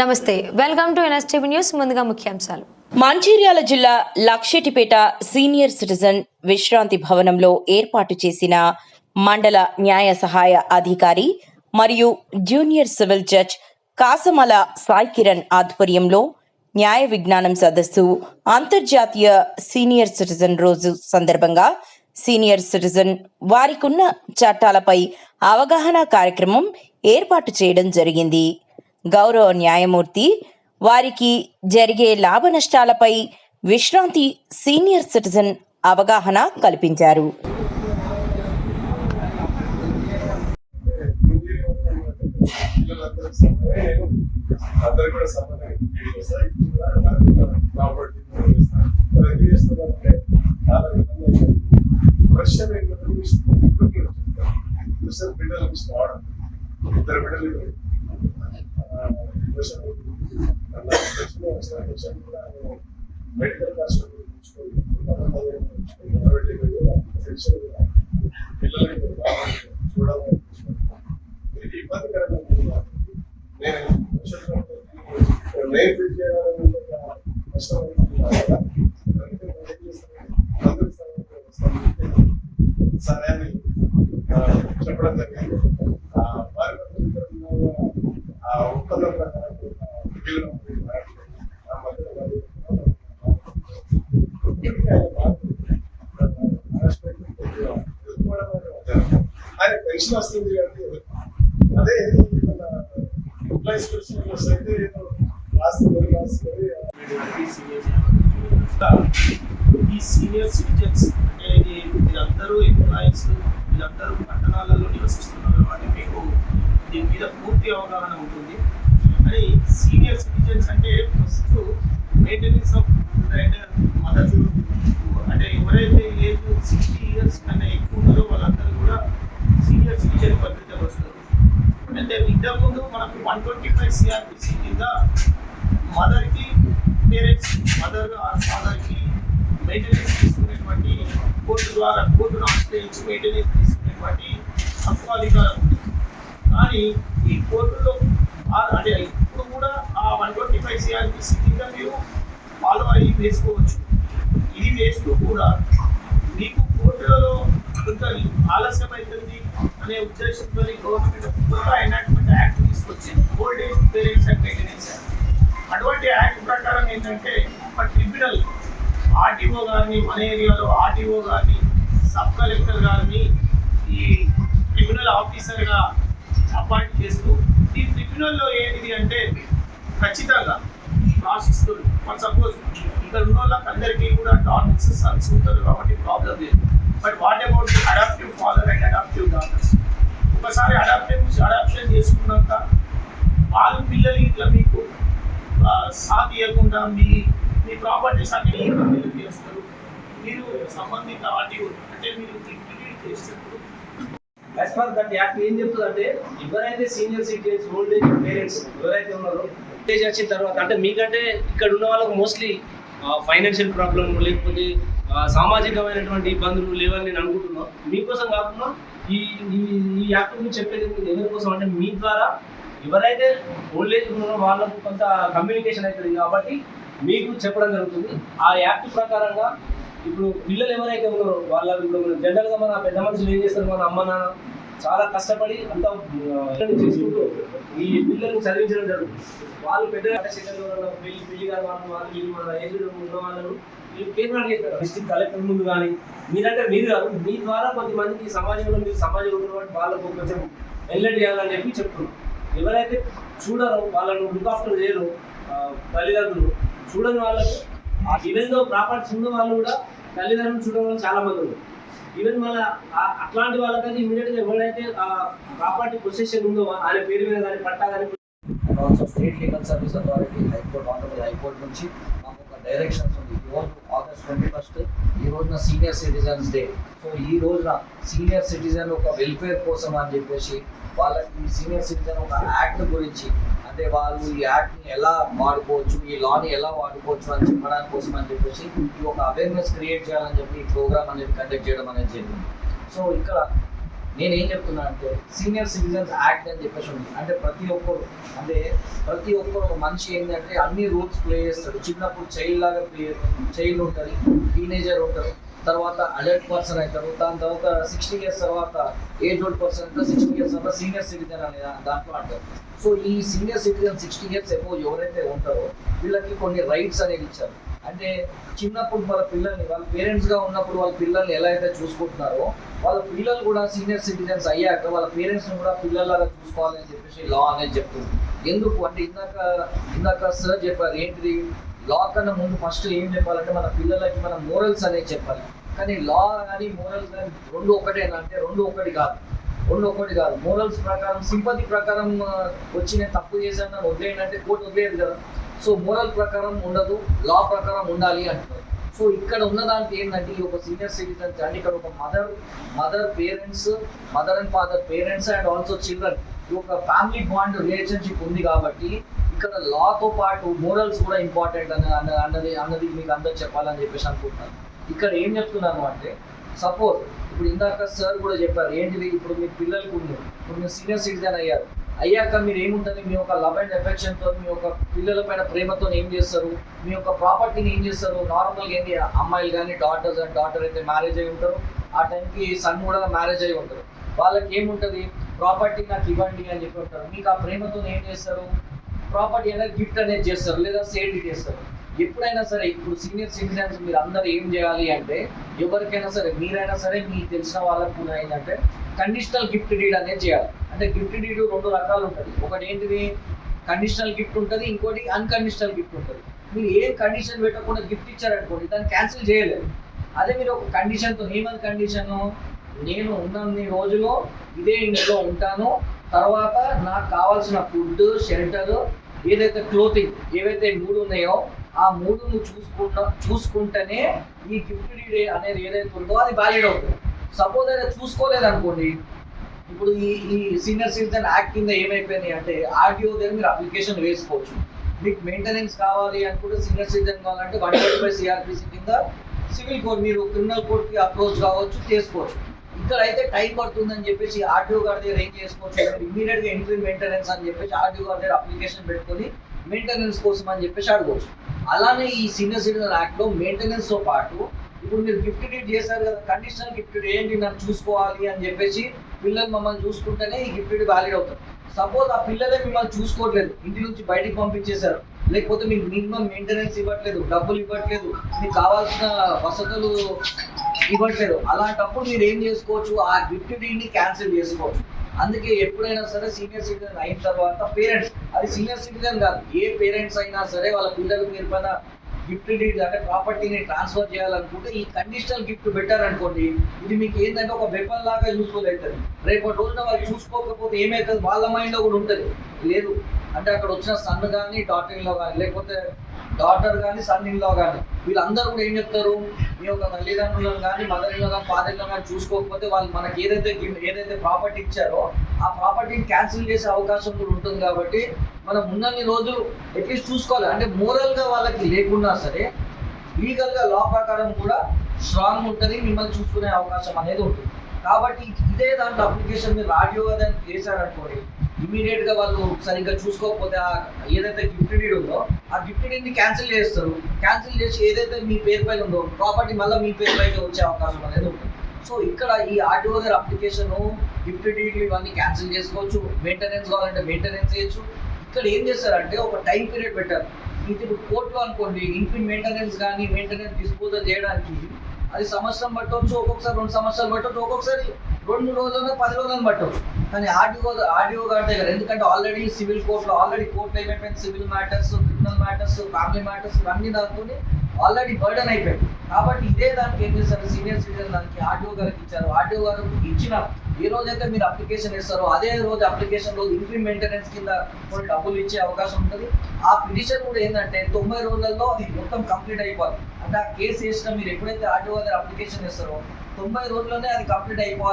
నమస్తే welcome to NSTV news. ముందుగా ముఖ్యాంశాలు. మంచిర్యాల జిల్లా లక్షెటిపేట సీనియర్ సిటిజన్ విశ్రాంతి భవనంలో ఏర్పాటు చేసిన మండల న్యాయ సహాయ అధికారి మరియు junior civil judge Kasamala Sai Kiran ఆధ్వర్యంలో న్యాయ విజ్ఞానం సదస్సు అంతర్జాతీయ సీనియర్ సిటిజన్ రోజు సందర్భంగా సీనియర్ సిటిజన్ వారికున్న చట్టాలపై అవగాహన కార్యక్రమం ఏర్పాటు చేయడం జరిగింది. గౌరవ న్యాయమూర్తి వారికి జరిగే లాభ నష్టాలపై విశ్రాంతి సీనియర్ సిటిజన్ అవగాహన కల్పించారు. అందరు కూడా సమానంగా వీడియో క్వశ్చన్ కూడా మెడికల్ కాస్ట్ ఇబ్బందికరంగా నేను నేను చేయాలని కష్టం సరే అని చెప్పడం జరిగింది ఆ, వారి మధ్య ఆ ఒప్పందం ప్రకారం వీళ్ళు ఆ మధ్యలో వారు ఆయన పెన్షన్ వస్తుంది అంటే అదే ఎంప్లాయీస్ పెన్షన్ వస్తే ఏదో రాస్తుంది రాస్తుంది ఈ సీనియర్ సిటిజన్స్ అంటే ఇది వీళ్ళందరూ ఎంప్లాయీస్ వీళ్ళందరూ పట్టణాలలో నివసిస్తున్నారు కాబట్టి మీకు దీని మీద పూర్తి అవగాహన ఉంటుంది. అని సీనియర్ సిటిజన్స్ అంటే first maintenance of and mother అంటే ఎవరైతే ఏజ్ సిక్స్టీ ఇయర్స్ కన్నా ఎక్కువ ఉన్నారో వాళ్ళందరూ కూడా సీనియర్ సిటిజన్ పద్ధతిలో వస్తారు. అంటే ఇంతకుముందు మనకు వన్ ట్వంటీ ఫైవ్ సిఆర్పిసి కింద మదర్కి పేరెంట్స్ మదర్ ఆర్ ఫాదర్కి మెయింటెనెన్స్ తీసుకునేటువంటి కోర్టు ద్వారా కోర్టును ఆశ్రయించి మెయింటెనెన్స్ తీసుకునేటువంటి హక్కు అధికారం ఉంది. కానీ ఈ కోర్టులో అంటే ఇప్పుడు కూడా ఆ వన్ ట్వంటీ ఫైవ్ సిఆర్పిసి కింద మీరు ఫాలో అయ్యి వేసుకోవచ్చు. ఇది వేస్తూ కూడా మీకు కోర్టులలో కొంత ఆలస్యం అవుతుంది అనే ఉద్దేశంతో గవర్నమెంట్ కొత్త ఎనాక్ట్మెంట్ యాక్ట్ తీసుకొచ్చింది old age parents and maintenance అటువంటి యాక్ట్ ప్రకారం ఏంటంటే ఒక ట్రిబ్యునల్ ఆర్టీఓ గారిని మన ఏరియాలో ఆర్టీఓ గారిని సబ్ కలెక్టర్ గారిని ఈ ట్రిబ్యునల్ ఆఫీసర్గా అపాయింట్ చేస్తూ ఒరిజినల్లో ఏంటిది అంటే ఖచ్చితంగా ఆశిస్తుంది. మన సపోజ్ ఇక్కడ ఉన్న వాళ్ళకి అందరికీ కూడా డాటర్స్ సన్స్ ఉంటారు కాబట్టి ప్రాబ్లం లేదు. But what about the adaptive father and adaptive daughters ఒకసారి అడాప్టివ్ అడాప్షన్ చేసుకున్నాక వాళ్ళు పిల్లలు ఇట్లా మీకు సాథ్ ఇవ్వకుండా మీ మీ ప్రాపర్టీస్ అన్ని చేస్తారు. మీరు సంబంధిత వాటి అంటే మీరు డిగ్రీ చేసినప్పుడు యాజ్ పర్ దట్ యాక్ట్ ఏం చెప్తుందంటే ఎవరైతే senior citizens old age parents ఎవరైతే ఉన్నారో ఏజ్ వచ్చిన తర్వాత అంటే మీకంటే ఇక్కడ ఉన్న వాళ్ళకి మోస్ట్లీ ఫైనాన్షియల్ ప్రాబ్లమ్ లేకపోతే సామాజికమైనటువంటి ఇబ్బందులు లేవని నేను అనుకుంటున్నాను మీకోసం కాకుండా ఈ ఈ ఈ యాక్ట్ గురించి చెప్పేది ఎవరి కోసం అంటే మీ ద్వారా ఎవరైతే ఓల్డ్ ఏజ్ ఉన్నారో వాళ్ళకు కొంత కమ్యూనికేషన్ అవుతుంది కాబట్టి మీకు చెప్పడం జరుగుతుంది. ఆ యాక్ట్ ప్రకారంగా ఇప్పుడు పిల్లలు ఎవరైతే ఉన్నారో వాళ్ళ ఇప్పుడు జనరల్గా మన పెద్ద మనుషులు ఏం చేస్తారు? మన అమ్మ నాన్న చాలా కష్టపడి అంత చేసుకుంటూ ఈ పిల్లల్ని చదివించడం జరుగుతుంది. వాళ్ళు పెద్ద పెళ్ళి పెళ్ళి గారు వాళ్ళు వాళ్ళు వీళ్ళు మన ఏజ్ ఉన్న వాళ్ళను వీళ్ళు కేంద్రాలు చేస్తారు. డిస్ట్రిక్ట్ కలెక్టర్ ముందు కానీ మీరంటే మీరు కాదు మీ ద్వారా కొంతమందికి ఈ సమాజంలో మీరు సమాజంలో ఉన్నటువంటి వాళ్ళకు కొంచెం ఎల్లెట్ చేయాలని చెప్పి చెప్తున్నాం. ఎవరైతే చూడరో వాళ్ళను లుక్ ఆఫ్టర్ చేయరు తల్లిదండ్రులు చూడని వాళ్ళకు ఈవెన్ దో ప్రాపర్టీస్ ఉన్న వాళ్ళు కూడా తల్లిదండ్రులు చూడడం వాళ్ళు చాలా మంది ఉన్నారు. ఈవెన్ మళ్ళీ అట్లాంటి వాళ్ళకైతే ఇమీడియట్గా ఎవరైతే ఆ ప్రాపర్టీ పొజిషన్ ఉందో ఆయన పేరు మీద కానీ పట్టా కానీ also state legal service authority high court Andhra Pradesh high court నుంచి మాకు ఒక డైరెక్షన్స్ ఉంది. ఈ రోజు ఆగస్ట్ ట్వంటీ ఫస్ట్ ఈ రోజున సీనియర్ సిటిజన్స్ డే సో ఈ రోజున సీనియర్ సిటిజన్ ఒక వెల్ఫేర్ కోసం అని చెప్పేసి వాళ్ళకి సీనియర్ సిటిజన్ ఒక యాక్ట్ గురించి అంటే వాళ్ళు ఈ యాక్ట్ని ఎలా వాడుకోవచ్చు ఈ లాని ఎలా వాడుకోవచ్చు అని చెప్పడానికి కోసం అని చెప్పేసి ఈ ఒక అవేర్నెస్ క్రియేట్ చేయాలని చెప్పి ఈ ప్రోగ్రామ్ అనేది కండక్ట్ చేయడం అనేది జరిగింది. సో ఇక్కడ నేను ఏం చెప్తున్నా అంటే సీనియర్ సిటిజన్స్ యాక్ట్ అని చెప్పేసి ఉంది. అంటే ప్రతి ఒక్కరు అంటే ప్రతి ఒక్కరు ఒక మనిషి ఏంటంటే అన్ని రూల్స్ ప్లే చేస్తాడు. చిన్నప్పుడు చైల్డ్ లాగా ప్లే చైల్డ్ ఉంటుంది టీనేజర్ ఉంటారు. తర్వాత అడల్ట్ పర్సన్ అవుతారు. దాని తర్వాత సిక్స్టీ ఇయర్స్ తర్వాత ఏజ్ ఓల్డ్ పర్సన్ అయితే సిక్స్టీ ఇయర్స్ తర్వాత సీనియర్ సిటిజన్ అనే దాంట్లో అంటారు. సో ఈ senior citizen sixty years above ఎవరైతే ఉంటారో వీళ్ళకి కొన్ని రైట్స్ అనేది ఇచ్చారు. అంటే చిన్నప్పుడు వాళ్ళ పిల్లల్ని వాళ్ళ పేరెంట్స్గా ఉన్నప్పుడు వాళ్ళ పిల్లల్ని ఎలా అయితే చూసుకుంటున్నారో వాళ్ళ పిల్లలు కూడా సీనియర్ సిటిజన్స్ అయ్యాక వాళ్ళ పేరెంట్స్ని కూడా పిల్లల్లాగా చూసుకోవాలని చెప్పేసి లా అనేది చెప్తుంది. ఎందుకు? అంటే ఇందాక ఇందాక సార్ చెప్పారు ఏంటిది? లా కన్నా ముందు ఫస్ట్ ఏం చెప్పాలంటే మన పిల్లలకి మన మోరల్స్ అనేది చెప్పాలి. కానీ లా కానీ మోరల్స్ కానీ రెండు ఒకటేనా అంటే రెండు ఒకటి కాదు. రెండు ఒకటి కాదు. మోరల్స్ ప్రకారం సింపతి ప్రకారం వచ్చి నేను తప్పు చేశాను నన్ను వదిలేయండి కోర్టు వదిలేదు కదా. సో మోరల్ ప్రకారం ఉండదు లా ప్రకారం ఉండాలి అంటున్నారు. సో ఇక్కడ ఉన్న దానికి ఏంటంటే ఈ ఒక సీనియర్ సిటిజన్స్ అంటే ఇక్కడ ఒక mother mother parents mother and father parents and also children ఈ ఒక ఫ్యామిలీ బాండ్ రిలేషన్షిప్ ఉంది కాబట్టి ఇక్కడ లాతో పాటు మోరల్స్ కూడా ఇంపార్టెంట్ అని అన్నది అన్నది మీకు అందరు చెప్పాలని చెప్పేసి అనుకుంటున్నాను. ఇక్కడ ఏం చెప్తున్నాను అంటే సపోజ్ ఇప్పుడు ఇందాక సార్ కూడా చెప్పారు ఏంటిది? ఇప్పుడు మీ పిల్లలకు ఇప్పుడు మీరు సీనియర్ సిటిజన్ అయ్యారు. అయ్యాక మీరు ఏముంటుంది? మీ యొక్క లవ్ అండ్ ఎఫెక్షన్తో మీ యొక్క పిల్లల పైన ప్రేమతో ఏం చేస్తారు? మీ యొక్క ప్రాపర్టీని ఏం చేస్తారు? నార్మల్గా ఏంటి? అమ్మాయిలు కానీ డాటర్స్ అండ్ డాటర్ అయితే మ్యారేజ్ అయి ఉంటారు. ఆ టైంకి సన్ కూడా మ్యారేజ్ అయి ఉంటారు. వాళ్ళకి ఏముంటుంది? ప్రాపర్టీ నాకు ఇవ్వండి అని చెప్పి ఉంటారు. మీకు ఆ ప్రేమతో ఏం చేస్తారు? ప్రాపర్టీ అనేది గిఫ్ట్ అనేది చేస్తారు లేదా సేల్ చేస్తారు. ఎప్పుడైనా సరే ఇప్పుడు సీనియర్ సిటిజన్స్ మీరు అందరు ఏం చేయాలి అంటే ఎవరికైనా సరే మీరైనా సరే మీకు తెలిసిన వాళ్ళకు కూడా ఏంటంటే కండిషనల్ గిఫ్ట్ డీడ్ అనేది చేయాలి. అంటే గిఫ్ట్ డీడ్ రెండు రకాలు ఉంటుంది ఒకటి ఏంటిది? కండిషనల్ గిఫ్ట్ ఉంటుంది ఇంకోటి అన్కండిషనల్ గిఫ్ట్ ఉంటుంది. మీరు ఏం కండిషన్ పెట్టకుండా గిఫ్ట్ ఇచ్చారనుకోండి దాన్ని క్యాన్సిల్ చేయలేదు అదే మీరు ఒక కండిషన్తో ఏమని కండిషను నేను ఉన్నన్ని రోజులో ఇదే ఇంట్లో ఉంటాను తర్వాత నాకు కావాల్సిన ఫుడ్ షెల్టర్ ఏదైతే క్లోతింగ్ ఏవైతే మూడు ఉన్నాయో ఆ మూడు నువ్వు చూసుకుంటా చూసుకుంటేనే ఈ గిఫ్ట్ డీడ్ అనేది ఏదైతే ఉందో అది వ్యాలిడ్ అవుతుంది. సపోజ్ అయితే చూసుకోలేదు అనుకోండి ఇప్పుడు ఈ ఈ సీనియర్ సిటిజన్ యాక్ట్ కింద ఏమైపోయినాయి అంటే ఆర్టీఓ దగ్గర మీరు అప్లికేషన్ వేసుకోవచ్చు. మీకు మెయింటెనెన్స్ కావాలి అనుకుంటే సీనియర్ సిటిజన్ కావాలంటే వన్ ట్వంటీ ఫైవ్ సిఆర్పిసి కింద సివిల్ కోడ్ మీరు క్రిమినల్ కోర్ట్కి అప్రోచ్ కావచ్చు చేసుకోవచ్చు. ఇక్కడ అయితే టైం పడుతుందని చెప్పేసి ఆర్టీఓ గారి దగ్గర ఏం చేసుకోవచ్చు ఇమీడియట్గా ఎంట్రీ మెయింటెనెన్స్ అని చెప్పేసి ఆర్టీఓ గారి దగ్గర అప్లికేషన్ పెట్టుకొని మెయింటెనెన్స్ కోసం అని చెప్పేసి అడగవచ్చు అలానే ఈ సీనియర్ సిటిజన్ యాక్ట్లో మెయింటెనెన్స్తో పాటు ఇప్పుడు మీరు గిఫ్ట్ డీడ్ చేశారు కదా కండిషనల్ గిఫ్ట్ డీడ్ ఏంటి నన్ను చూసుకోవాలి అని చెప్పేసి పిల్లలు మమ్మల్ని చూసుకుంటేనే ఈ గిఫ్ట్ డీడ్ వ్యాలిడ్ అవుతుంది సపోజ్ ఆ పిల్లలే మిమ్మల్ని చూసుకోవట్లేదు ఇంటి నుంచి బయటికి పంపించేశారు. లేకపోతే మీకు మినిమం మెయింటెనెన్స్ ఇవ్వట్లేదు డబ్బులు ఇవ్వట్లేదు మీకు కావాల్సిన వసతులు ఇవ్వట్లేదు. అలాంటప్పుడు మీరు ఏం చేసుకోవచ్చు? ఆ గిఫ్ట్ డీల్ని క్యాన్సిల్ చేసుకోవచ్చు. అందుకే ఎప్పుడైనా సరే సీనియర్ సిటిజన్ అయిన తర్వాత పేరెంట్స్ అది సీనియర్ సిటిజన్ కాదు ఏ పేరెంట్స్ అయినా సరే వాళ్ళ పిల్లలు మీరు పైన గిఫ్ట్ డీడ్ అంటే ప్రాపర్టీని ట్రాన్స్ఫర్ చేయాలనుకుంటే ఈ కండిషనల్ గిఫ్ట్ బెటర్ అనుకోండి ఇది మీకు ఏంటంటే ఒక వెపన్ లాగా యూస్ఫుల్ అవుతుంది. రేపటి రోజున వాళ్ళు చూసుకోకపోతే ఏమవుతుంది వాళ్ళ మైండ్లో కూడా ఉంటుంది. లేదు అంటే అక్కడ వచ్చిన సన్ కానీ డాటర్ కానీ లేకపోతే డాటర్ కానీ సన్ ఇన్లో కానీ వీళ్ళందరూ కూడా ఏం చెప్తారు? మీ యొక్క తల్లిదండ్రులను కానీ మదర్ ఇన్లో కానీ ఫాదర్ ఇన్లో కానీ చూసుకోకపోతే వాళ్ళు మనకి ఏదైతే ఏదైతే ప్రాపర్టీ ఇచ్చారో ఆ ప్రాపర్టీని క్యాన్సిల్ చేసే అవకాశం కూడా ఉంటుంది కాబట్టి మనం ఉన్నన్ని రోజులు అట్లీస్ట్ చూసుకోవాలి. అంటే మోరల్గా వాళ్ళకి లేకున్నా సరే లీగల్గా లా ప్రకారం కూడా స్ట్రాంగ్ ఉంటుంది మిమ్మల్ని చూసుకునే అవకాశం అనేది ఉంటుంది. కాబట్టి ఇదే దాంట్లో అప్లికేషన్ మీరు రాడియో దాన్ని చేశారనుకోండి ఇమీడియట్గా వాళ్ళు సరిగ్గా చూసుకోకపోతే ఆ ఏదైతే గిఫ్ట్ డీడ్ ఉందో ఆ గిఫ్ట్ డీడ్ని క్యాన్సిల్ చేస్తారు. క్యాన్సిల్ చేసి ఏదైతే మీ పేరు పైన ఉందో ప్రాపర్టీ మళ్ళీ మీ పేరు పైకి వచ్చే అవకాశం అనేది ఉంటుంది. సో ఇక్కడ ఈ ఆర్టీఓ దగ్గర అప్లికేషన్ గిఫ్ట్ డీడ్ ఇవన్నీ క్యాన్సిల్ చేసుకోవచ్చు. మెయింటెనెన్స్ కావాలంటే మెయింటెనెన్స్ చేయొచ్చు. ఇక్కడ ఏం చేస్తారంటే ఒక టైం పీరియడ్ పెట్టారు. ఇది ఇప్పుడు కోర్టులో అనుకోండి ఇంటి మెయింటెనెన్స్ కానీ మెయింటెనెన్స్ డిస్పోజల్ చేయడానికి అది సంవత్సరం పట్టవచ్చు ఒక్కొక్కసారి రెండు సంవత్సరాలు పట్టవచ్చు ఒక్కొక్కసారి రెండు మూడు రోజులను పది రోజులను పట్టవచ్చు కానీ ఆర్డీఓ ఆర్డీఓ గారి దగ్గర ఎందుకంటే ఆల్రెడీ సివిల్ కోర్టులో ఆల్రెడీ కోర్టు ఏమైపోయింది civil matters criminal matters family matters ఇవన్నీ దాంతో ఆల్రెడీ బర్డన్ అయిపోయింది. కాబట్టి ఇదే దానికి ఏం చేస్తారు సీనియర్ సిటిజన్ దానికి ఆర్డీఓ గారికి ఇచ్చారు. ఆర్డీఓ గారు ఇచ్చిన ఏ రోజైతే మీరు అప్లికేషన్ ఇస్తారో అదే రోజు అప్లికేషన్ రోజు ఇంక్రీ మెయింటెనెన్స్ కింద కొన్ని డబ్బులు ఇచ్చే అవకాశం ఉంటుంది. ఆ పిటిషన్ కూడా ఏంటంటే తొంభై రోజుల్లో అది మొత్తం కంప్లీట్ అయిపోవాలి. అంటే ఆ కేసు వేసిన మీరు ఎప్పుడైతే ఆర్డీఓ గారు అప్లికేషన్ ఇస్తారో తొంభై రోజుల్లోనే అది కంప్లీట్ అయిపోవాలి.